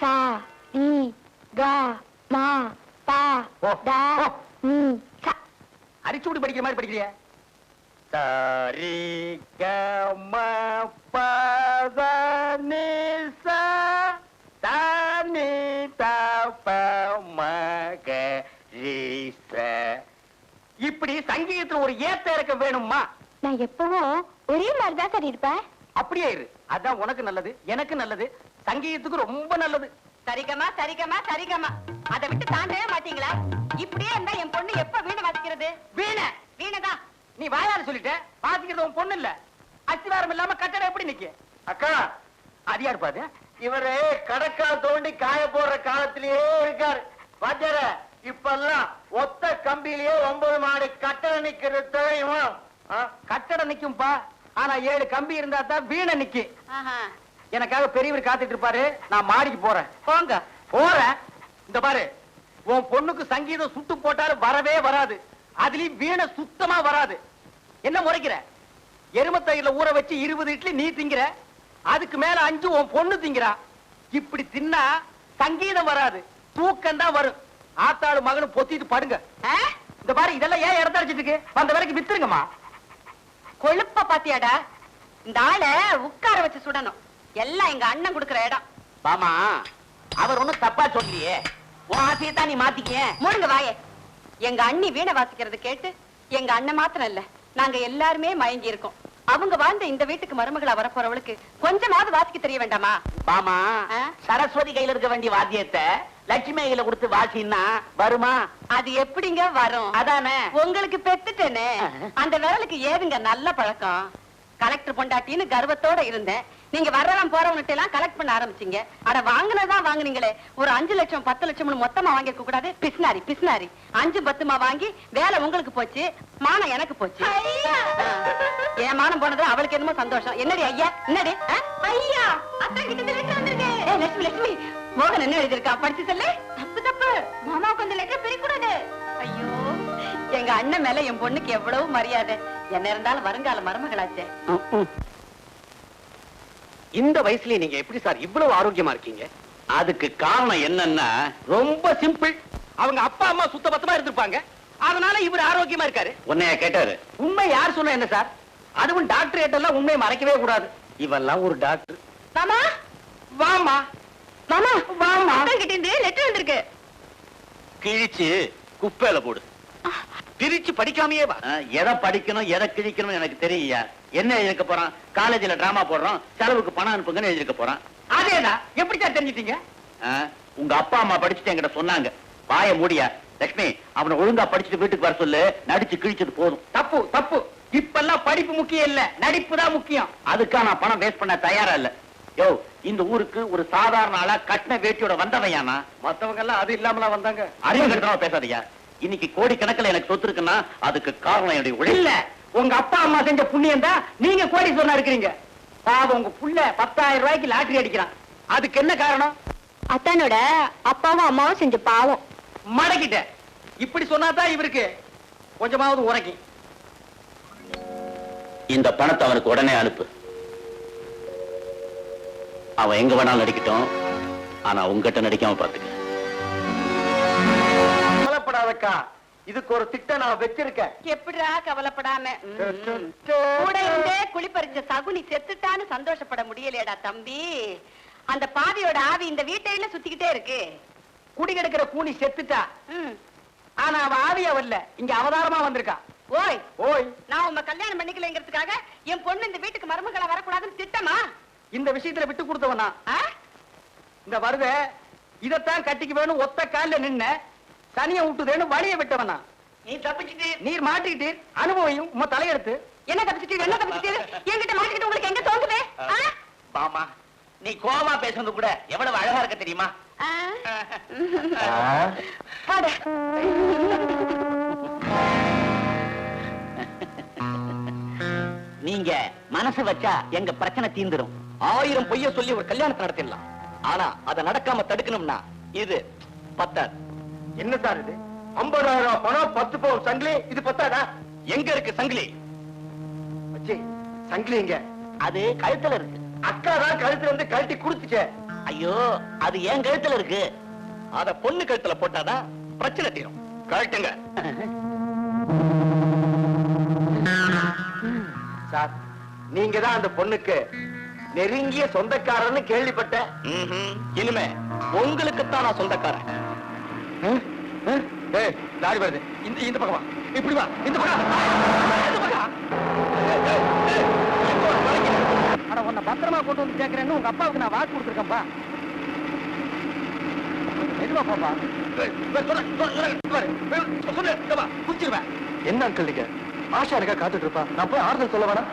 சா ரி கா மா பா டா. ம் சா. அரிச்சுடி படிக்கிற மாதிரி படிக்கிறிய? சரி கம பத நிசா தானி தப மக ரிச இப்படி சங்கீதத்துல ஒரு ஏத்த இறக்க வேணுமா? நான் எப்பவும் ஒரே மாதிரி தான் சார் இருப்பேன். அப்படியே இரு. அதான் உனக்கு நல்லது எனக்கு நல்லது. சங்கீதத்துக்கு ரொம்ப நல்லது. சரிகமா சரிகமா சரிகமா அதை விட்டு தாண்டவே மாட்டீங்களா? இப்படியே இருந்தா என் பொண்ணு எப்ப வீணை வாசிக்கிறது? வீண? வீணைதான் நீ வாயால சொல்லிட்ட. பாத்துக்கிறது உன் பொண்ணு இல்ல. அஸ்திவாரம் இல்லாம கட்டடம் எப்படி நிக்க அக்கா அது யார் பாது? இவரு கடக்கா தோண்டி காய போடுற காலத்திலேயே இருக்காரு. வாத்தியார இப்பெல்லாம் ஒத்த கம்பியிலேயே ஒன்பது மாடி கட்டணம் நிக்கிறது தெரியும்? கட்டடம் நிக்கும்பா. ஆனா ஏழு கம்பி இருந்தா தான் வீணை நிக்கு ஆஹா. எனக்காக பெரியவர் காத்துட்டு இருப்பாரு. நான் மாடிக்கு போறேன். போங்க. போறேன். இந்த பாரு உன் பொண்ணுக்கு சங்கீதம் சுட்டு போட்டாலும் வரவே வராது. அதுலயும் வீணை சுத்தமா வராது. என்ன முறைக்கிற? எருமத்தயில ஊற வச்சு இருபது இட்லி நீ திங்கிற. அதுக்கு மேல அஞ்சு உன் பொண்ணு திங்கிறா. இப்படி தின்னா சங்கீதம் வராது. தூக்கம் தான் வரும். ஆத்தாளு மகனும் பொத்திட்டு படுங்க? இந்த பாரு இதெல்லாம் ஏன் இடத்த அடிச்சிட்டு இருக்கு? அந்த வேலைக்கு வித்துருங்கம்மா. கொழுப்ப பாத்தியாடா? இந்த ஆளை உட்கார வச்சு சுடணும். எல்லாம் எங்க அண்ணன் கொடுக்கிற இடம். பாமா அவர் ஒண்ணும் தப்பா சொல்லியே உன் ஆசையை தான் நீ மாத்திக்க மூடுங்க வாயே. எங்க அண்ணி வீணை வாசிக்கிறது கேட்டு எங்க அண்ணன் மாத்திரம் இல்ல நாங்க எல்லாருமே மயங்கி இருக்கோம். அவங்க வாழ்ந்த இந்த வீட்டுக்கு மருமகளா வரப்போறவளுக்கு கொஞ்சமாவது வாசிக்க தெரிய வேண்டாமா? பாமா? சரஸ்வதி கையில இருக்க வேண்டிய வாத்தியத்தை லட்சுமி கையில கொடுத்து வாசின்னா வருமா? அது எப்படிங்க வரும்? அதானே. உங்களுக்கு பெத்துட்டேனே. அந்த விரலுக்கு ஏதுங்க நல்ல பழக்கம்? கலெக்டர் பொண்டாட்டின்னு கர்வத்தோட இருந்தேன். நீங்க வரலாம் போறவன்கிட்ட எல்லாம் கலெக்ட் பண்ண ஆரம்பிச்சீங்க. அட வாங்குனதான் வாங்குனீங்களே. ஒரு அஞ்சு லட்சம் பத்து லட்சம் மொத்தமா வாங்கிக்க கூடாது. பிஸ்னாரி பிஸ்னாரி அஞ்சு பத்துமா வாங்கி வேலை உங்களுக்கு போச்சு மானம் எனக்கு போச்சு. என் மானம் போனது அவளுக்கு என்னமோ சந்தோஷம். என்னடி ஐயா? என்னடி? ஐயா! லட்சுமி லட்சுமி. மோகன் என்ன எழுதியிருக்கா? படிச்சு சொல்லு. தப்பு தப்பு. மாமாவுக்கு அந்த லெட்டர் பிரிக்கூடாது ஐயோ. எங்க அண்ணன் மேல என் பொண்ணுக்கு எவ்வளவு மரியாதை. என்ன இருந்தாலும் வருங்கால மருமகளாச்சே. இந்த வயசுலயே நீங்க எப்படி சார் இவ்வளவு ஆரோக்கியமா இருக்கீங்க? அதுக்கு காரணம் என்னன்னா ரொம்ப சிம்பிள். அவங்க அப்பா அம்மா சுத்த பத்தமா இருந்திருப்பாங்க. அதனால இவர் ஆரோக்கியமா இருக்காரு. உன்னைய கேட்டாரு. உண்மை யார் சொன்ன என்ன சார்? அதுவும் டாக்டர் எல்லாம் உண்மையை மறைக்கவே கூடாது. இவெல்லாம் ஒரு டாக்டர். மாமா! வாமா மாமா! வாமா கிட்ட இருந்து லெட்டர் வந்திருக்கு. கிழிச்சு குப்பையில போடு. பிரிச்சு படிக்காமையே வா. எதை படிக்கணும் எதை கிழிக்கணும் எனக்கு தெரியா என்ன எழுதிக்க போறான்? காலேஜ்ல டிராமா போடுறோம் செலவுக்கு பணம் அனுப்புங்கன்னு எழுதிக்க போறான். அதேதான். எப்படி சார் தெரிஞ்சிட்டீங்க? உங்க அப்பா அம்மா படிச்சுட்டு என்கிட்ட சொன்னாங்க. வாய மூடியா. லட்சுமி அவனை ஒழுங்கா படிச்சுட்டு வீட்டுக்கு வர சொல்லு. நடிச்சு கிழிச்சது போதும். தப்பு தப்பு. இப்பெல்லாம் படிப்பு முக்கியம் இல்ல. நடிப்பு தான் முக்கியம். அதுக்கா நான் பணம் வேஸ்ட் பண்ண தயாரா இல்ல. யோ இந்த ஊருக்கு ஒரு சாதாரண ஆளா கட்டின வேட்டியோட வந்தவையானா மத்தவங்க எல்லாம் அது இல்லாமலாம் வந்தாங்க. அறிவு கட்டணமா பேசாதயா இன்னைக்கு கோடிக்கணக்கில் எனக்கு சொத்து இருக்குன்னா அதுக்கு காரணம் என்னுடைய உழைப்பு. உங்க அப்பா அம்மா செஞ்ச புண்ணியம் தான் நீங்க கோடீஸ்வரனா இருக்கிறீங்க. பாவம் உங்க புள்ள பத்தாயிரம் ரூபாய்க்கு லாட்டரி அடிக்கிறான். அதுக்கு என்ன காரணம்? அத்தானோட அப்பாவும் அம்மாவும் செஞ்ச பாவம். மடக்கிட்ட இப்படி சொன்னாதான் இவருக்கு கொஞ்சமாவது உரைக்கி இந்த பணத்தை அவனுக்கு உடனே அனுப்பு. அவன் எங்க வேணாலும் நடிக்கட்டும். ஆனா உங்ககிட்ட நடிக்காம பாத்துக்க கவலைப்படாதக்கா. இதுக்கு ஒரு திட்டம் நான் வச்சிருக்கேன். எப்படிடா கவலைப்படாம. கூட இருந்தே சகுனி செத்துட்டான்னு சந்தோஷப்பட முடியலையடா தம்பி. அந்த பாவியோட ஆவி இந்த வீட்டையில சுத்திக்கிட்டே இருக்கு. குடி கிடக்கிற கூனி செத்துட்டா. ஆனா அவ ஆவியா வரல. இங்க அவதாரமா வந்திருக்கா. ஓய். ஓய். நான் உங்க கல்யாணம் பண்ணிக்கலைங்கிறதுக்காக என் பொண்ணு இந்த வீட்டுக்கு மருமகளா வரக்கூடாதுன்னு திட்டமா? இந்த விஷயத்துல விட்டு கொடுத்தவனா? இந்த வருத இதத்தான் கட்டிக்கு வேணும் ஒத்த கால்ல நின்ன. தனிய விட்டுதேன்னு வழிய விட்டவனா? நீ தப்பிச்சுட்டு. நீர் மாட்டிக்கிட்டீர் அனுபவியும் உங்க தலையெடுத்து என்ன தப்பிச்சுட்டு என்ன தப்பிச்சுட்டு என்கிட்ட மாட்டிக்கிட்டு உங்களுக்கு எங்க தோங்குது? பாமா நீ கோவமா பேசுறது கூட எவ்வளவு அழகா இருக்க தெரியுமா. நீங்க மனசு வச்சா எங்க பிரச்சனை தீந்துரும். ஆயிரம் பொய்ய சொல்லி ஒரு கல்யாணத்தை நடத்திடலாம். ஆனா அதை நடக்காம தடுக்கணும்னா இது பத்தாது. என்ன சார் இது? ஐம்பதாயிரம் பணம் பத்து பவுன் சங்கிலி இது பத்தாதா? எங்க இருக்கு சங்கிலி? சங்கிலி எங்க? அது கழுத்துல இருக்கு. அக்கா தான் கழுத்துல இருந்து கழட்டி குடுத்துச்சே ஐயோ அது என் கழுத்துல இருக்கு. அத பொண்ணு கழுத்துல போட்டாதான் பிரச்சனை தீரும். கரெக்டுங்க சார் நீங்க தான் அந்த பொண்ணுக்கு நெருங்கிய சொந்தக்காரன்னு கேள்விப்பட்டேன். இனிமே உங்களுக்கு தான் நான் சொந்தக்காரன். ஏய் லாரி வருது. இந்த இந்த பக்கமா வா. இப்படி வா. இந்த பக்கம். இந்த பக்கம். அட உன்னை பத்திரமா கொண்டு வந்து கேட்கறேன்னு உங்க அப்பாவுக்கு நான் வாக்கு கொடுத்துருக்கேன்ப்பா மெதுவா பாப்பா சொல்லு, என்ன அங்கிள் நீங்க? ஆஷா எனக்கா காத்துட்டு இருப்பா. நான் போய் ஆறுதல் சொல்ல வேணாம்.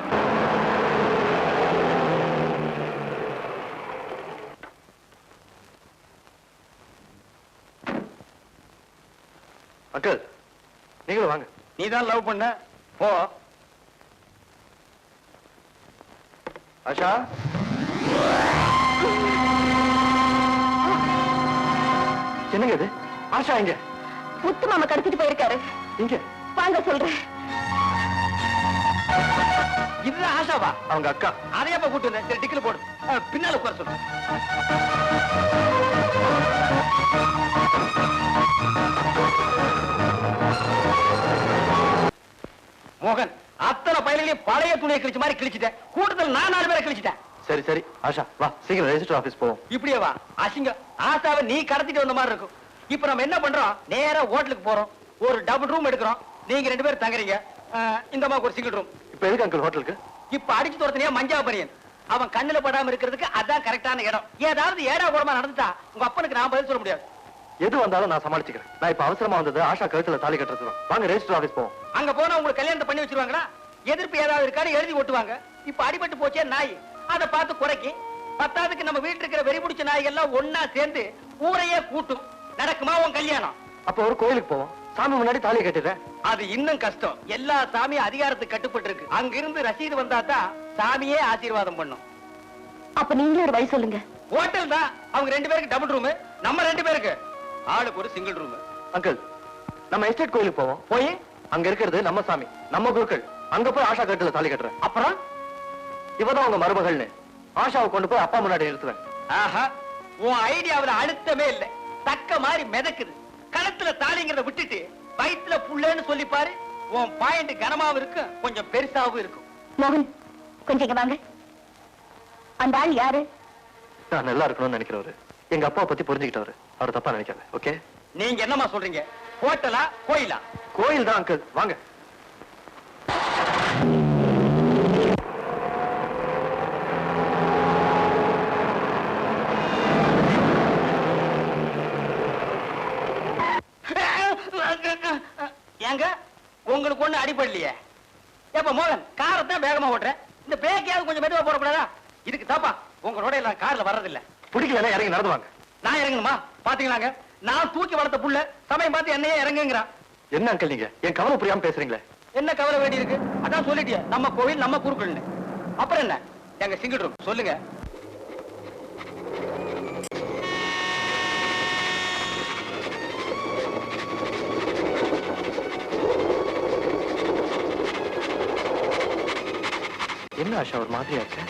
அங்கிள் நீங்களும் வாங்க. நீ தான் லவ் பண்ண? போ. ஆஷா. என்னங்க இது? ஆஷா எங்க முத்து மாமா கடத்திட்டு போயிருக்காரு. இங்க. வாங்க சொல்றேன். இதுதான் ஆஷாவா? அவங்க அக்கா. அதையே அப்ப கூட்டு வந்தேன். சரி டிக்கில போடு. பின்னால உட்கார சொல்லு. மோகன் அத்தனை பயலையும் பழைய துணியை கிழிச்ச மாதிரி கிழிச்சிட்டேன். கூட்டத்தில் நான் நாலு பேரை கிழிச்சிட்டேன். சரி சரி. ஆஷா வா சீக்கிரம் ரெஜிஸ்டர் ஆபீஸ் போவோம். இப்படியே வா. அசிங்கம். ஆசாவை நீ கடத்திட்டு வந்த மாதிரி இருக்கும். இப்ப நம்ம என்ன பண்றோம்? நேரா ஹோட்டலுக்கு போறோம். ஒரு டபுள் ரூம் எடுக்கிறோம். நீங்க ரெண்டு பேரும் தங்குறீங்க. இந்த மாதிரி ஒரு சிங்கிள் ரூம் இப்ப எதுக்கு அங்கிள் ஹோட்டலுக்கு இப்ப அடிச்சு துரத்தனையா மஞ்சா பரியன் அவன் கண்ணுல படாம இருக்கிறதுக்கு அதான் கரெக்டான இடம். ஏதாவது ஏடா கூடமா நடந்துட்டா உங்க அப்பனுக்கு நான் பதில் சொல்ல முடியாது. எது வந்தாலும் நான் சமாளிச்சுக்கிறேன். நான் இப்ப அவசரமா வந்தது ஆஷா கழுத்துல தாலி கட்டுறது தான் வாங்க ரெஜிஸ்டர் ஆபீஸ் போவோம். அங்க போனா உங்களுக்கு கல்யாணத்தை பண்ணி வச்சிருவாங்களா? எதிர்ப்பு ஏதாவது இருக்கான்னு எழுதி ஓட்டுவாங்க. இப்ப அடிபட்டு போச்சே நாய். அதை பார்த்து குறைக்கி பத்தாவதுக்கு நம்ம வீட்டுல இருக்கிற வெறி பிடிச்ச நாய்கள் எல்லாம் ஒன்னா சேர்ந்து ஊரையே கூட்டும். நடக்குமா உன் கல்யாணம்? அப்ப ஒரு கோயிலுக்கு போவோம். சாமி முன்னாடி தாலி கட்டிடுறேன். அது இன்னும் கஷ்டம். எல்லா சாமியும் அதிகாரத்துக்கு கட்டுப்பட்டு இருக்கு அங்க இருந்து ரசீது வந்தா தான் சாமியே ஆசீர்வாதம் பண்ணும். அப்ப நீங்களே ஒரு வழி சொல்லுங்க. ஹோட்டல் தான். அவங்க ரெண்டு பேருக்கு டபுள் ரூம் நம்ம ரெண்டு பேருக்கு. ஆளுக்கு ஒரு சிங்கிள் ரூம் அங்கிள் நம்ம எஸ்டேட் கோயிலுக்கு போவோம். போய் அங்க இருக்கிறது நம்ம சாமி நம்ம குருக்கள். அங்க போய் ஆஷா கழுத்துல தாலி கட்டுறேன். அப்புறம் இவதான் உங்க மருமகள்னு. ஆஷாவை கொண்டு போய் அப்பா முன்னாடி நிறுத்துவேன். ஆஹா உன் ஐடியாவுல அழுத்தமே இல்ல. தக்க மாதிரி மிதக்குது. களத்துல தாலிங்கிறத விட்டுட்டு வயிற்றுல புள்ளன்னு சொல்லி பாரு உன் பாயிண்ட் கனமாவும் இருக்கும் கொஞ்சம் பெருசாவும் இருக்கும். மோகன் கொஞ்சம் வாங்க. அந்த ஆள் யாரு? நான் நல்லா இருக்கணும்னு நினைக்கிறவரு. எங்க அப்பா பத்தி புரிஞ்சுக்கிட்டவரு. அவர் தப்பா நினைக்காத ஓகே நீங்க என்னமா சொல்றீங்க? ஹோட்டலா கோயிலா? கோயில் தான் அங்கிள் வாங்க. ஏங்க உங்களுக்கு ஒண்ணு அடிபடலையே. ஏப்பா மோகன் காரத்தான் வேகமா ஓட்டுறேன் இந்த பிரேக்கையாவது கொஞ்சம் மெதுவா போடக்கூடாதா? இதுக்கு தாப்பா உங்களோட எல்லாம் கார்ல வர்றதில்ல. பிடிக்கலன்னா இறங்கி நடந்து வாங்க. நான் இறங்கணுமா? பாத்தீங்களாங்க? நான் தூக்கி வளர்த்த புள்ள சமயம் பார்த்து என்னையே இறங்குங்கிறான் என்ன அங்கிள் நீங்க? என் கவலை புரியாம பேசுறீங்களே. என்ன கவலை வேண்டி இருக்கு அதான் சொல்லிட்டியே நம்ம கோவில் நம்ம குருக்கள்னு. அப்புறம் என்ன? எங்க சிங்கிள் ரூம் சொல்லுங்க. என்ன ஆஷா ஒரு மாதிரியா இருக்க?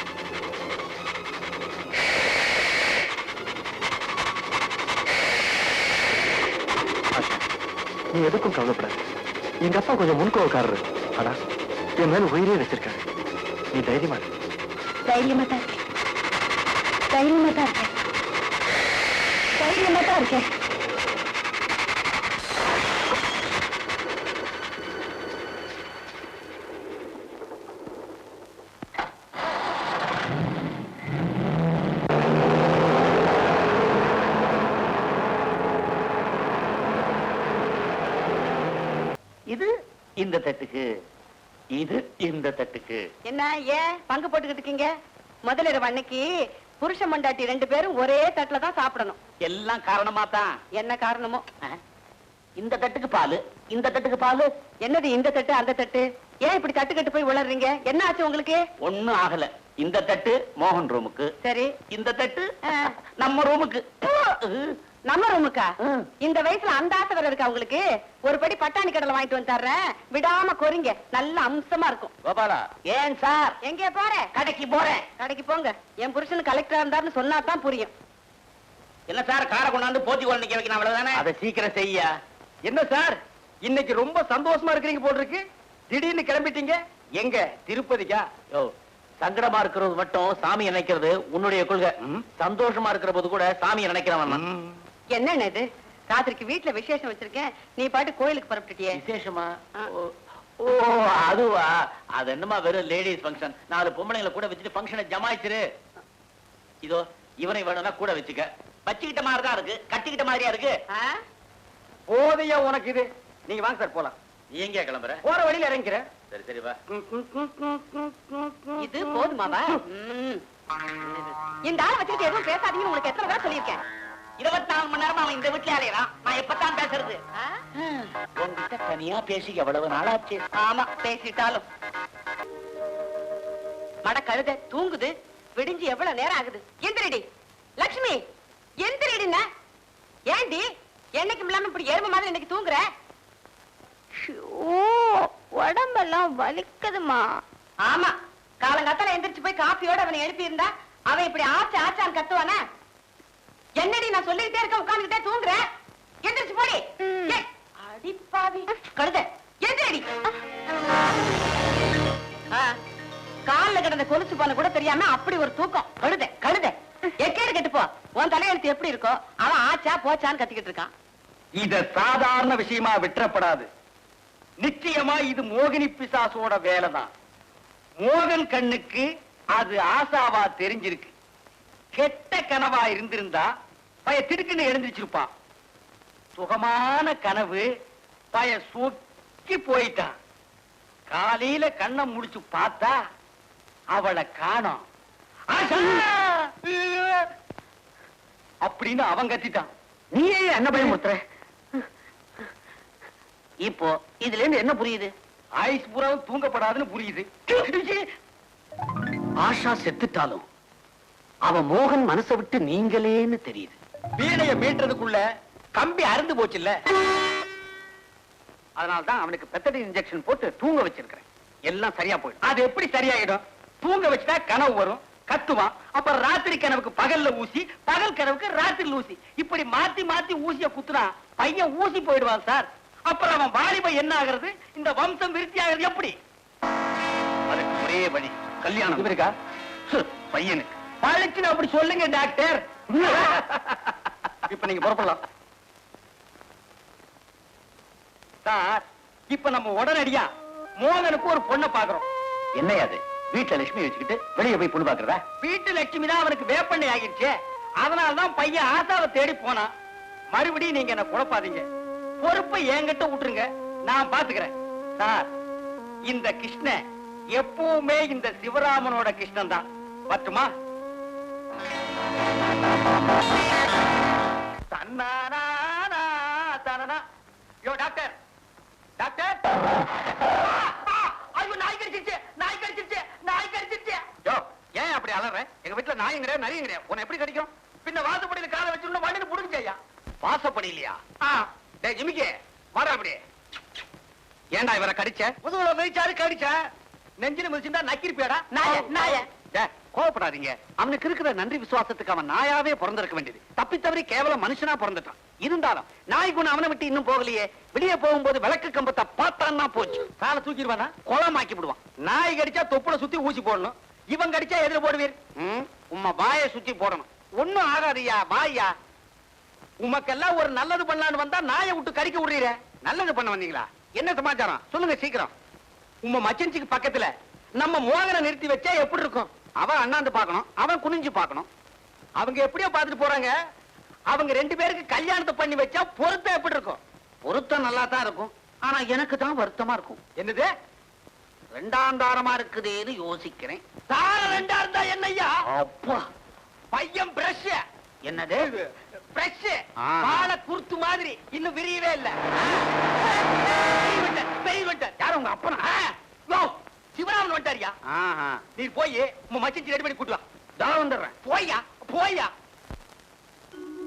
நீ எதுக்கும் கவலைப்படாத. எங்க அப்பா கொஞ்சம் முன்கோவக்காரரு. ஆனா என் மேல உயிரே வச்சிருக்காரு. நீ தைரியமா தைரியமா தான் இருக்கேன். தைரியமா தான் இருக்கேன். தைரியமா தான் இருக்கேன் இது இந்த தட்டுக்கு இது தட்டுக்கு என்ன ஏன்? பங்கு போட்டுக்கிட்டு முதலிரவு அன்னைக்கு புருஷ மண்டாட்டி ரெண்டு பேரும் ஒரே தட்டுல தான் சாப்பிடணும். எல்லாம் காரணமா தான். என்ன காரணமோ? இந்த தட்டுக்கு பாலு இந்த தட்டுக்கு பாலு. என்னது இந்த தட்டு அந்த தட்டு? ஏன் இப்படி தட்டு கட்டு போய் உளறீங்க? என்ன ஆச்சு உங்களுக்கு? ஒண்ணும் ஆகல. இந்த தட்டு மோகன் ரூமுக்கு சரி. இந்த தட்டு. நம்ம ரூமுக்கு நம்ம ரூமுக்கா. இந்த வயசுல அந்த ஆசை வேற இருக்கா உங்களுக்கு? ஒரு படி பட்டாணி கடலை வாங்கிட்டு வந்து தர்றேன். விடாம கொறிங்க. நல்ல அம்சமா இருக்கும். கோபாலா. ஏன் சார்? எங்கே போற? கடைக்கு போறேன். கடைக்கு போங்க. என் புருஷன் கலெக்டரா இருந்தாருன்னு சொன்னா தான் புரியும். என்ன சார் காரை கொண்டாந்து போத்தி கொண்டு நிக்க வைக்கணும் அவ்வளவுதானே? அதை சீக்கிரம் செய்யா. என்ன சார்? இன்னைக்கு ரொம்ப சந்தோஷமா இருக்கிறீங்க போல் இருக்கு திடீர்னு கிளம்பிட்டீங்க. எங்க? திருப்பதிக்கா? யோ சங்கடமா இருக்கிறது மட்டும் சாமி நினைக்கிறது உன்னுடைய கொள்கை. சந்தோஷமா இருக்கிற போது கூட சாமியை நினைக்கிறவன். என்னண்ணே இது? ராத்திரிக்கு வீட்டுல விசேஷம் வச்சிருக்கேன். நீ பாட்டு கோயிலுக்கு புறப்பட்டுட்டியே. விசேஷமா. ஓ, ஓ அதுவா? அது என்னமா வெறும் லேடிஸ் ஃபங்க்ஷன் நாலு பொம்பளைங்களை கூட வச்சுட்டு ஃபங்க்ஷனை ஜமாயிச்சிரு. இதோ இவனை வேணும்னா கூட வச்சுக்க. வச்சுக்கிட்ட மாதிரி தான் இருக்கு. கட்டிக்கிட்ட மாதிரியா இருக்கு? போதையா உனக்கு இது நீங்க வாங்க சார் போலாம். எங்கே கிளம்புற? போற வழியில இறங்கிறேன் சரி சரி வா. இது போதுமாவா. இந்த ஆளை வச்சுக்கிட்டு எதுவும் பேசாதீங்கன்னு உங்களுக்கு எத்தனை தடவை சொல்லியிருக்கேன். இருபத்தி நாலு மணி நேரம் அவன் இந்த வீட்டுல அலையறான். நான் எப்பதான் பேசுறது? ஆ? உன்கிட்ட தனியா பேசி எவ்வளவு நாளாச்சு? ஆமா பேசிட்டாலும். மட கழுத தூங்குது விடிஞ்சு எவ்வளவு நேரம் ஆகுது? எந்திரடி. லக்ஷ்மி எந்திரடின ஏண்டி என்னைக்கும் இல்லாம இப்படி எருமை மாதிரி இன்னைக்கு தூங்குற? உடம்பெல்லாம் வலிக்குதுமா. ஆமா காலங்காத்தால எந்திரிச்சு போய் காப்பியோட அவனை எழுப்பி இருந்தா அவன் இப்படி ஆச்சு ஆச்சான்னு கத்துவானா? என்னடி நான் சொல்லிக்கிட்டே இருக்க உட்கார்ந்துகிட்டே தூங்குற? எந்திரிச்சு போடி. ம். ஏய், அடிப்பாவி. கழுத. எந்திரடி. ஆ, கால்ல கிடந்த கொலுசு போன கூட தெரியாம அப்படி ஒரு தூக்கம். கழுத கழுத. எக்கேடு கெட்டு போ. உன் தலையெழுத்து எப்படி இருக்கோ அவன் ஆச்சா போச்சான்னு கத்திக்கிட்டு இருக்கான். இத சாதாரண விஷயமா விட்டுறப்படாது. நிச்சயமா இது மோகினி பிசாசோட வேலைதான். மோகன் கண்ணுக்கு அது ஆசாவா தெரிஞ்சிருக்கு. கெட்ட கனவா இருந்திருந்தா பய திடுக்குன்னு எழுந்திருச்சிருப்பான் சுகமான கனவு பய சொக்கி போயிட்டான் காலையில கண்ணை முடிச்சு பார்த்தா அவளை காணோம்! அப்படின்னு அவன் கத்திட்டான். நீ என்ன பயமுறுத்துற இப்போ இதுல இருந்து என்ன புரியுது? ஆயுஸ் பூராவும் தூங்கப்படாதுன்னு புரியுது. ஆஷா செத்துட்டாலும் அவன் மோகன் மனசை விட்டு நீங்களேன்னு தெரியுது. வீணைய மீட்டுறதுக்குள்ள கம்பி அறுந்து போச்சுல்ல? அதனால்தான் அவனுக்கு பெத்தடி இன்ஜெக்ஷன் போட்டு தூங்க வச்சிருக்கிறேன். எல்லாம் சரியா போயிடும். அது எப்படி சரியாயிடும்? தூங்க வச்சுட்டா கனவு வரும் கத்துவான். அப்புறம் ராத்திரி கனவுக்கு பகல்ல ஊசி பகல் கனவுக்கு ராத்திரில ஊசி. இப்படி மாத்தி மாத்தி ஊசிய குத்துனா பையன் ஊசி போயிடுவான் சார். அப்புறம் அவன் வாலிபம் என்ன ஆகுறது? இந்த வம்சம் விருத்தி ஆகுறது எப்படி? அதுக்கு ஒரே வழி கல்யாணம். இவருக்கா? பையனுக்கு. பழிச்சுன்னு அப்படி சொல்லுங்க டாக்டர். இப்ப நீங்க புறப்படலாம். சார் இப்ப நம்ம உடனடியா மோகனுக்கு ஒரு பொண்ணை பாக்குறோம் என்னையா அது? வீட்டுல லட்சுமி வச்சுக்கிட்டு வெளியே போய் பொண்ணு பாக்குறதா வீட்டு லட்சுமி தான் அவனுக்கு வேப்பண்ணை ஆகிடுச்சே. அதனாலதான் பையன் ஆசாவை தேடி போனான். மறுபடியும் நீங்க என்ன குழப்பாதீங்க. பொறுப்பை என்கிட்ட விட்டுருங்க. நான் பாத்துக்கிறேன். சார் இந்த கிருஷ்ணன் எப்பவுமே இந்த சிவராமனோட கிருஷ்ணன் தான் பட்டுமா தனனா யோ டாக்டர். டாக்டர். ஐயோ நாய் கடிச்சிருச்சு நாய் கடிச்சிருச்சு நாய் கடிச்சிருச்சு. யோ ஏன் அப்படி அலற? எங்க வீட்டுல நாயும் கிடையாது உன்னை எப்படி கடிக்கும் பின்ன வாசப்படியில காலை வச்சுட்டு வண்டியில புடுங்க ஐயா வாசப்படி இல்லையா டேய் ஜிமிக்கே வாடா அப்படியே ஏன்டா இவரை கடிச்ச? முதுகுல மிதிச்சாரு கடிச்ச. நெஞ்சில மிதிச்சுட்டா நக்கிருப்பியாடா? நாய நாய. கோவப்படாதீங்க. அவனுக்கு இருக்கிற நன்றி விசுவாசத்துக்கு அவன் நாயாவே பிறந்திருக்க வேண்டியது. தப்பி தவறி கேவலம் மனுஷனா பிறந்துட்டான். இருந்தாலும் நாய் குணம் அவனை விட்டு இன்னும் போகலையே. வெளியே போகும்போது விளக்கு கம்பத்தை பார்த்தான்னா போச்சு. காலை தூக்கிடுவானா? குளமாக்கி விடுவான். நாய் கடிச்சா தொப்புல சுத்தி ஊசி போடணும். இவன் கடிச்சா எதிர போடுவீர்? உம்மா வாயை சுத்தி போடணும். ஒண்ணும் ஆகாதுயா வாயா உமக்கெல்லாம் ஒரு நல்லது பண்ணலான்னு வந்தா நாயை விட்டு கடிக்க விடுறீர. நல்லது பண்ண வந்தீங்களா? என்ன சமாச்சாரம்? சொல்லுங்க சீக்கிரம். உம்ம மச்சன்சிக்கு பக்கத்துல நம்ம மோகனை நிறுத்தி வச்சா எப்படி இருக்கும்? அவன் அண்ணாந்து பார்க்கணும் அவன் குனிஞ்சு பார்க்கணும். அவங்க எப்படியோ பார்த்துட்டு போறாங்க. அவங்க ரெண்டு பேருக்கு கல்யாணத்தை பண்ணி வச்சா பொருத்தம் எப்படி இருக்கும்? பொருத்தம் நல்லா தான் இருக்கும். ஆனா எனக்கு தான் வருத்தமா இருக்கும். என்னது? ரெண்டாம் தாரமா இருக்குதேன்னு யோசிக்கிறேன். தார ரெண்டா இருந்தா என்னய்யா? அப்பா. பையன் பிரஷ் என்னது? பிரஷ். பால குருத்து மாதிரி. இன்னும் விரியவே இல்ல. பெரிய வந்துட்டார் யார் உங்க அப்பனா? ஆ, யோ, சிவராமன் வந்துட்டாரியா ஆஹா. நீ போய் உங்க மச்சின் ரெடி பண்ணி கூட்டு வா வந்துடுறேன். போய்யா போய்யா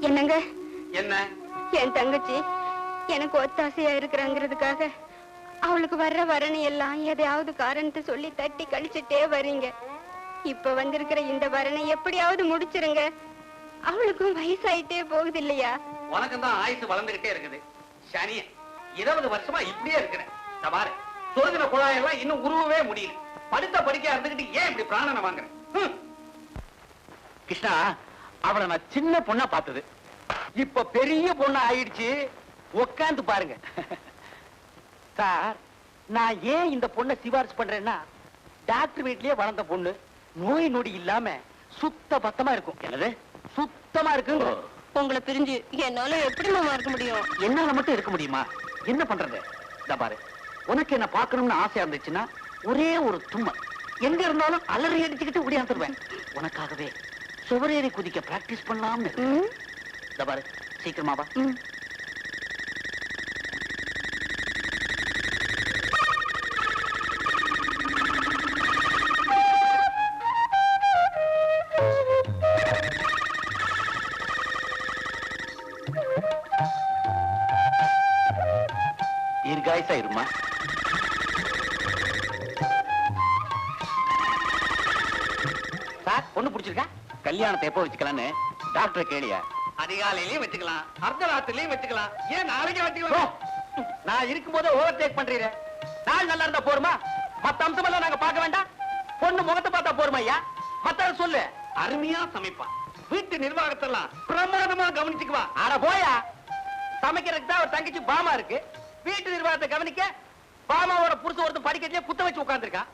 என்னங்க? என்ன? என் தங்கச்சி எனக்கு ஒத்தாசையா இருக்கிறாங்கிறதுக்காக அவளுக்கு வர்ற வரணி எல்லாம் எதையாவது காரணத்தை சொல்லி தட்டி கழிச்சுட்டே வர்றீங்க இப்ப வந்திருக்கிற இந்த வரணை எப்படியாவது முடிச்சிருங்க. அவளுக்கும் வயசாயிட்டே போகுது இல்லையா உனக்கும் தான் ஆயுசு வளர்ந்துகிட்டே இருக்குது. சனிய இருபது வருஷமா இப்படியே இருக்கிறேன். பாரு. சோதனை குழாயெல்லாம் இன்னும் உருவவே முடியல. படுத்த படிக்க இருந்துகிட்டு ஏன் இப்படி பிராணனை வாங்குறேன். கிருஷ்ணா அவளை நான் சின்ன பொண்ணா பார்த்தது. இப்ப பெரிய பொண்ணு ஆயிடுச்சு. உட்காந்து பாருங்க. சார் நான் ஏன் இந்த பொண்ணை சிபாரிசு பண்றேன்னா டாக்டர் வீட்லயே வளர்ந்த பொண்ணு நோய் நொடி இல்லாம சுத்த பத்தமா இருக்கும். என்னது? சுத்தமா இருக்குங்க உங்களை பிரிஞ்சு என்னால எப்படி இருக்க முடியும்? என்னால மட்டும் இருக்க முடியுமா? என்ன பண்றது? பாரு. உனக்கு என்ன பார்க்கணும்னு ஆசையா இருந்துச்சுன்னா ஒரே ஒரு தும்மல். எங்க இருந்தாலும் அலறி அடிச்சுக்கிட்டு ஓடியாந்துருவேன் உனக்காகவே சுவரேறி குதிக்க பிராக்டிஸ் பண்ணலாம்னு இந்த பாரு சீக்கிரமா வா. ம். தீர்காயசா இருமா சார் பொண்ணு பிடிச்சிருக்கா? கல்யாணத்தை எப்போ வச்சுக்கலான்னு டாக்டர் கேளியா? அதிகாலையிலயும் வச்சுக்கலாம் அர்த்தராத்திரிலயும் வச்சுக்கலாம். ஏன் நாளைக்கே வச்சுக்கலாம்? நான் இருக்கும்போதே ஓவர் டேக் பண்றீங்க. நாள் நல்லா இருந்தா போருமா? மத்த அம்சமெல்லாம் நாங்க பார்க்க வேண்டாம். பொண்ணு முகத்தை பார்த்தா போருமா ஐயா? மத்த சொல்லு. அருமையா சமைப்பா. வீட்டு நிர்வாகத்தெல்லாம் பிரமாதமா கவனிச்சுக்குவா அட போயா. சமைக்கிறதுக்கு தான் ஒரு தங்கச்சி பாமா இருக்கு. வீட்டு நிர்வாகத்தை கவனிக்க பாமாவோட புருஷ ஒருத்தன் படிக்கட்டிலே குத்த வச்சு உட்கார்ந்திருக்கா.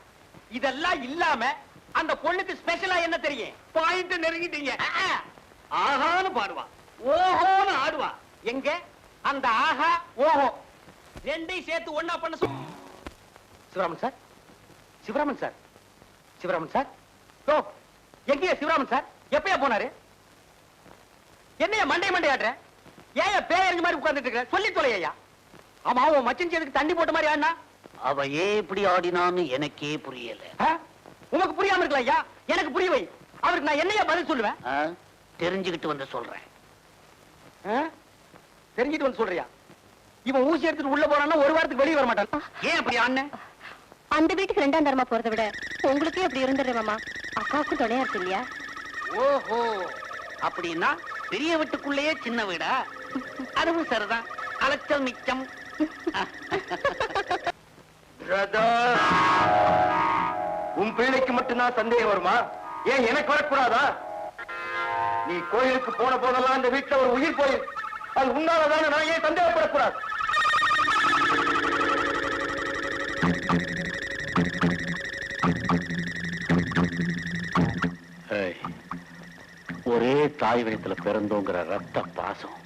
இதெல்லாம் இல்லாம அந்த பொண்ணுக்கு ஸ்பெஷலா என்ன தெரியும்? பாயிண்ட் நெருங்கிட்டீங்க. ஆஹான்னு பாடுவா. ஓஹோன்னு ஆடுவா. எங்க? அந்த ஆஹா ஓஹோ. ரெண்டையும் சேர்த்து ஒண்ணா பண்ண சொல் Sivaraman sir? Sivaraman sir? Sivaraman sir? ஓ எங்கேயா சிவராமன் சார்? எப்பயா போனாரு? என்னைய மண்டை மண்டை ஆடுற? ஏன் பேரஞ்சு மாதிரி உட்கார்ந்துட்டு இருக்க? சொல்லி தொலையா ஆமா உன் மச்சன் எதுக்கு தண்ணி போட்ட மாதிரி ஆடினா? அவ ஏன் இப்படி ஆடினான்னு எனக்கே புரியல? உனக்கு புரியாம இருக்கலாம் ஐயா. எனக்கு புரிய வை அவருக்கு நான் என்னையா பதில் சொல்லுவேன்? தெரிஞ்சுக்கிட்டு வந்து சொல்றேன்? தெரிஞ்சிட்டு வந்து சொல்றியா? இவன் ஊசி எடுத்துட்டு உள்ள போறான்னா ஒரு வாரத்துக்கு வெளியே வர மாட்டான். ஏன் அப்படி அண்ணன் அந்த வீட்டுக்கு ரெண்டாம் தரமா போறதை விட உங்களுக்கே அப்படி இருந்துடுறேன் மாமா. அக்காவுக்கும் துணையா இருக்கு இல்லையா? ஓஹோ. அப்படின்னா பெரிய வீட்டுக்குள்ளேயே சின்ன வீடா? அதுவும் சரிதான். அலைச்சல் மிச்சம். உன் பிள்ளைக்கு மட்டும்தான் சந்தேகம் வருமா? ஏன் எனக்கு வரக்கூடாதா? நீ கோயிலுக்கு போன போதெல்லாம் இந்த வீட்டுல ஒரு உயிர் போயிருக்கு அது உன்னாலதானே நான் ஏன் சந்தேகப்படக்கூடாது? ஏய், ஒரே தாய் வயித்துல பிறந்தோங்கிற ரத்த பாசம்.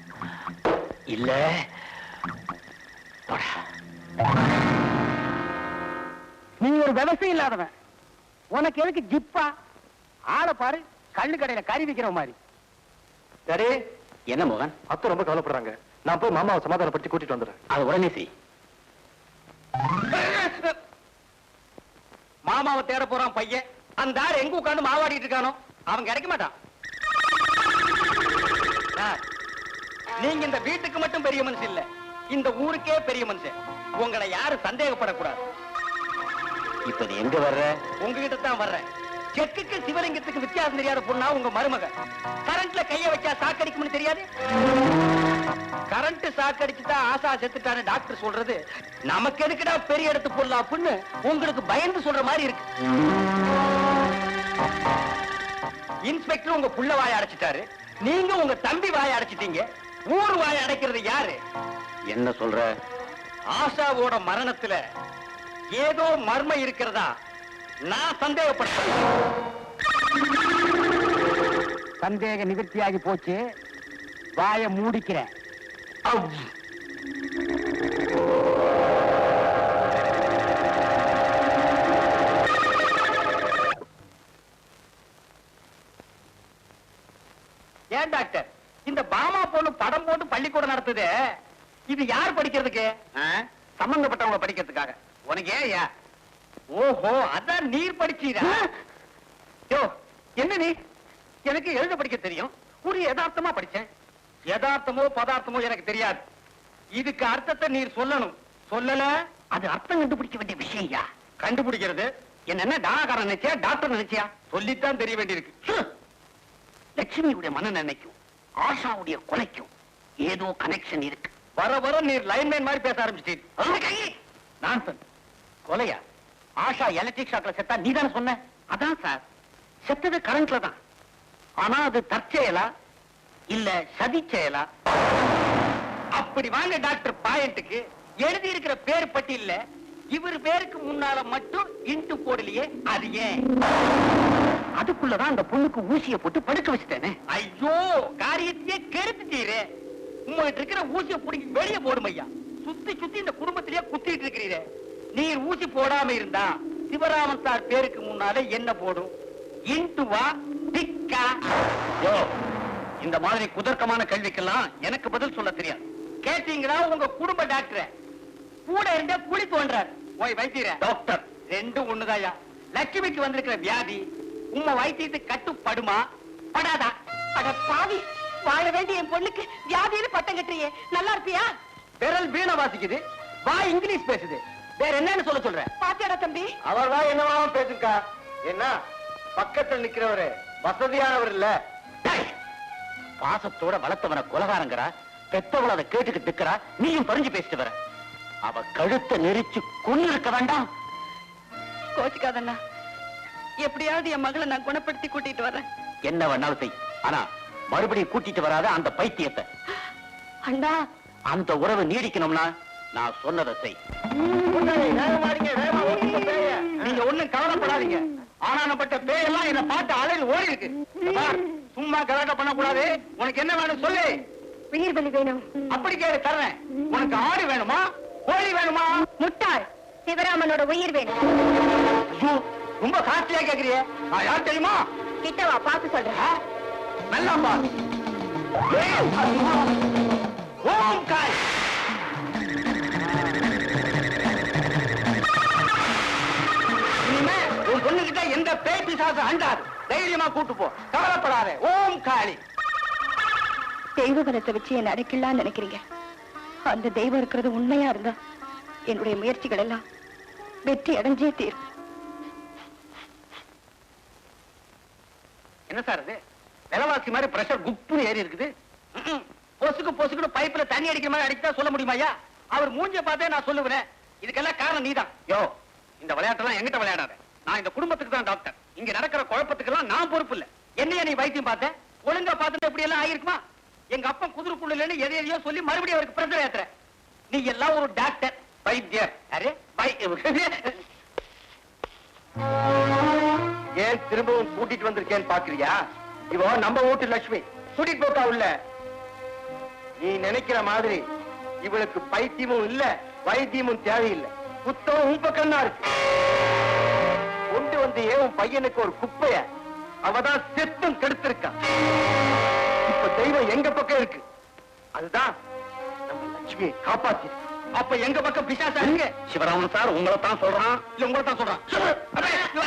இல்ல. நீ ஒரு விவசாயம் இல்லாதவன். உனக்கு எதுக்கு ஜிப்பா? ஆளை பாரு கண்ணு கடையில கறி விக்கிற மாதிரி. சரி என்ன மோகன்? அத்தை ரொம்ப கவலைப்படுறாங்க. நான் போய் மாமாவை சமாதானப்படுத்தி கூட்டிட்டு வந்துடுறேன். அது உடனே செய். மாமாவை தேட போறான் பையன். அந்த ஆள் எங்க உட்கார்ந்து மாவாடிட்டு இருக்கானோ? அவன் கிடைக்க மாட்டான். நீங்க இந்த வீட்டுக்கு மட்டும் பெரிய மனுஷன் இல்ல. இந்த ஊருக்கே பெரிய மனுஷன். உங்களை யாரும் சந்தேகப்படக்கூடாது. இப்ப நீ எங்க வர்ற? உங்ககிட்ட தான் வர்றேன். செக்குக்கு சிவலிங்கத்துக்கு வித்தியாசம் தெரியாத பொண்ணா உங்க மருமக. கரண்ட்ல கைய வச்சா சாக்கடிக்கும்னு தெரியாது? கரண்ட் சாக்கடிச்சுட்டா ஆசா செத்துட்டான்னு டாக்டர் சொல்றது நமக்கு எதுக்குடா பெரிய இடத்து பொருளா அப்படின்னு உங்களுக்கு பயந்து சொல்ற மாதிரி இருக்கு. இன்ஸ்பெக்டர் உங்க புள்ள வாய அடைச்சிட்டாரு. நீங்க உங்க தம்பி வாய அடைச்சிட்டீங்க. ஊர் வாய அடைக்கிறது யாரு? என்ன சொல்ற? ஆஷாவோட மரணத்துல ஏதோ மர்ம இருக்கிறதா? நான் சந்தேகப்படுறேன் சந்தேக நிவர்த்தியாகி போச்சு. வாய மூடிக்கிறேன். ஏன் டாக்டர்? இந்த பாமா பொண்ணு படம் போட்டு பள்ளிக்கூடம் நடத்துது. இது யார் படிக்கிறதுக்கு? ஆ? சம்பந்தப்பட்டவங்க படிக்கிறதுக்காக. உனக்கு ஏயா ஓஹோ. அதான் நீர் படிச்சீரா? யோ என்ன நீ? எனக்கு எழுத படிக்க தெரியும். ஒரு யதார்த்தமா படிச்சேன். யதார்த்தமோ பதார்த்தமோ எனக்கு தெரியாது. இதுக்கு அர்த்தத்தை நீர் சொல்லணும். சொல்லல? அது அர்த்தம் கண்டுபிடிக்க வேண்டிய விஷயம்யா கண்டுபிடிக்கிறது? என்ன டானாக்காரன் நினைச்சியா? டாக்டர் நினைச்சியா? சொல்லித்தான் தெரிய வேண்டியிருக்கு! லட்சுமியுடைய மனநிலைக்கும் ஆஷாவுடைய கொலைக்கும். ஏதோ கனெக்ஷன் இருக்கு. வர வர நீர் லைன்மேன் மாதிரி பேச ஆரம்பிச்சிட்டீங்க நான் கொலையா? ஆஷா எலக்ட்ரிக் ஷாக்ல செத்தா நீ தானே சொன்ன? அதான் சார். செத்தது கரண்ட்ல தான். ஆனா அது தற்செயலா இல்ல சதி செயலா அப்படி வாங்க டாக்டர் பாயண்ட்டுக்கு எழுதி இருக்கிற பேர் பட்டியல்ல இவர் பேருக்கு முன்னால மட்டும் இன்ட்டு போடலையே அது ஏன்? அதுக்குள்ளதான் அந்த பொண்ணுக்கு ஊசிய போட்டு படுக்க வச்சுட்டேனே. ஐயோ காரியத்தையே கெடுத்துட்டீரே. உங்ககிட்ட இருக்கிற ஊசியை புடிங்கி வெளியே போடும் ஐயா சுத்தி சுத்தி இந்த குடும்பத்திலேயே குத்திட்டு இருக்கிறீரே. நீர் ஊசி போடாம இருந்தா சிவராமன் சார் பேருக்கு முன்னால என்ன போடும்? இன்ட்டுவா டிக்கா யோ இந்த மாதிரி குதர்க்கமான கேள்விக்கெல்லாம் எனக்கு பதில் சொல்ல தெரியாது. கேட்டீங்களா உங்க குடும்ப டாக்டர்? கூட இருந்தே குழி தோன்றார். போய் வைத்தீர டாக்டர். ரெண்டும் ஒண்ணுதாயா? லட்சுமிக்கு வந்திருக்கிற வியாதி உம்ம வைத்தியத்துக்கு கட்டுப்படுமா? படாதா. அட பாவி வாழ வேண்டிய என் பொண்ணுக்கு வியாதியில பட்டம் கட்டுறியே. நல்லா இருப்பியா? விரல் வீண வாசிக்குது வா இங்கிலீஷ் பேசுது. வேற என்னன்னு சொல்ல சொல்ற. பாத்தியாடா தம்பி? அவர் தான் என்னவா பேசுக்கா என்ன பக்கத்துல நிக்கிறவரு வசதியானவர் இல்ல. பாசத்தோட வளர்த்தவன கொலகாரங்கிறா பெத்தவள அதை கேட்டுக்கிட்டு இருக்கிறா நீயும் பறிஞ்சு பேசிட்டு வர. அவ கழுத்தை நெரிச்சு கொண்டு இருக்க வேண்டாம். கோச்சிக்காதண்ணா. எப்படியாவது என் மகளை நான் குணப்படுத்தி கூட்டிட்டு வரேன். என்ன வேணாலும் செய். ஆனா மறுபடியும் கூட்டிட்டு வராத அந்த பைத்தியத்தை. அண்ணா. அந்த உறவு நீடிக்கணும்னா நான் சொன்னதை செய். நீங்க ஒண்ணும் கவலைப்படாதீங்க. ஆனானப்பட்ட பேயெல்லாம் என்ன பார்த்து அலையில் ஓடி இருக்கு சும்மா கலாட்ட பண்ணக்கூடாது. உனக்கு என்ன வேணும் சொல்லு. உயிர் பலி வேணும். அப்படி கேளு தர்றேன். உனக்கு ஆடு வேணுமா? கோழி வேணுமா? முட்டாள். சிவராமனோட உயிர் வேணும். ரொம்ப காஸ்ட்லியா கேக்குறியே. நான் யார் தெரியுமா? கிட்டவா பார்த்து சொல்றேன்? நல்லா ஓம் காய். எந்த பேய் பிசாசு அண்டாது. தைரியமா கூட்டு போ. கவலைப்படாத. ஓம் காளி. தெய்வ பலத்தை வச்சு என்ன அடைக்கலாம்னு நினைக்கிறீங்க. அந்த தெய்வம் இருக்கிறது உண்மையா இருந்தா என்னுடைய முயற்சிகள் எல்லாம் வெற்றி அடைஞ்சே தீரும். என்ன சார் இது? விலைவாசி மாதிரி பிரஷர் குப்புன்னு ஏறி இருக்குது. பொசுக்கு பொசுக்குன்னு பைப்ல தண்ணி அடிக்கிற மாதிரி அடிச்சா சொல்ல முடியுமாய்யா அவர் மூஞ்ச பார்த்தே நான் சொல்லுவேன். இதுக்கெல்லாம் காரணம் நீதான். யோ இந்த விளையாட்டெல்லாம் எங்கிட்ட விளையாடாத. நான் இந்த குடும்பத்துக்கு தான் டாக்டர் இங்க நடக்கிற குழப்பத்துக்கெல்லாம் நான் பொறுப்பு இல்ல. என்னைய நீ வைத்தியம் பார்த்த? ஒழுங்கா பார்த்துட்டு இப்படி எல்லாம் ஆயிருக்குமா எங்க அப்பன் குதிரைக்குள்ளன்னு எதை எதையோ சொல்லி மறுபடியும் அவருக்கு பிரச்சனை ஏத்துற. நீ எல்லாம் ஒரு டாக்டர் வைத்தியர். அரே ஏன் திரும்பவும் கூட்டிட்டு வந்திருக்கேன்னு பாக்குறியா? இவோ நம்ம வீட்டு லட்சுமி. கூட்டிட்டு போட்டா உள்ள. நீ நினைக்கிற மாதிரி இவளுக்கு பைத்தியமும் இல்ல வைத்தியமும் தேவையில்லை. புத்தம் உன் பக்கம் இருக்கு. ஏன் உன் பையனுக்கு ஒரு குப்பைய அவதான் செத்தும் கெடுத்திருக்கான். இப்ப தெய்வம் எங்க பக்கம் இருக்கு? அதுதான் நம்ம லட்சுமியை காப்பாத்தி அப்ப எங்க பக்கம் பிசாசா இருக்கு? சிவராமன் சார் உங்களை தான் சொல்றான். இல்ல உங்களை தான் சொல்றான்.